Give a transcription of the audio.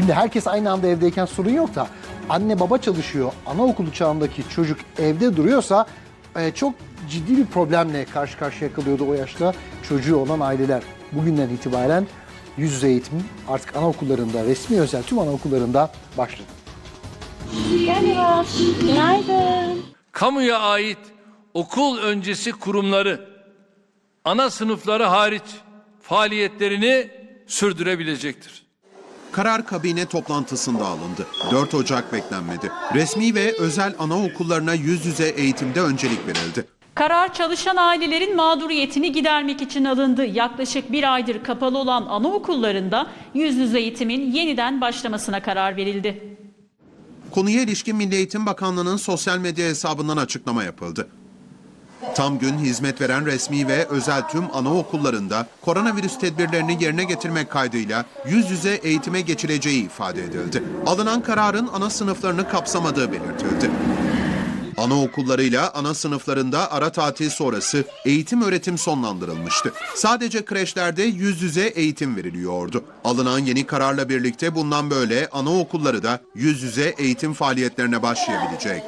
Şimdi herkes aynı anda evdeyken sorun yok da anne baba çalışıyor, anaokulu çağındaki çocuk evde duruyorsa e, çok ciddi bir problemle karşı karşıya kalıyordu o yaşta çocuğu olan aileler. Bugünden itibaren yüz yüze eğitim artık anaokullarında, resmi özel tüm anaokullarında başladı. Merhaba. Günaydın. kamuya ait okul öncesi kurumları ana sınıfları hariç faaliyetlerini sürdürebilecektir. Karar kabine toplantısında alındı. 4 Ocak beklenmedi. Resmi ve özel anaokullarına yüz yüze eğitimde öncelik verildi. Karar çalışan ailelerin mağduriyetini gidermek için alındı. Yaklaşık bir aydır kapalı olan anaokullarında yüz yüze eğitimin yeniden başlamasına karar verildi. Konuya ilişkin Milli Eğitim Bakanlığı'nın sosyal medya hesabından açıklama yapıldı. Tam gün hizmet veren resmi ve özel tüm anaokullarında koronavirüs tedbirlerini yerine getirmek kaydıyla yüz yüze eğitime geçileceği ifade edildi. Alınan kararın ana sınıflarını kapsamadığı belirtildi. Anaokullarıyla ana sınıflarında ara tatil sonrası eğitim öğretim sonlandırılmıştı. Sadece kreşlerde yüz yüze eğitim veriliyordu. Alınan yeni kararla birlikte bundan böyle anaokulları da yüz yüze eğitim faaliyetlerine başlayabilecek.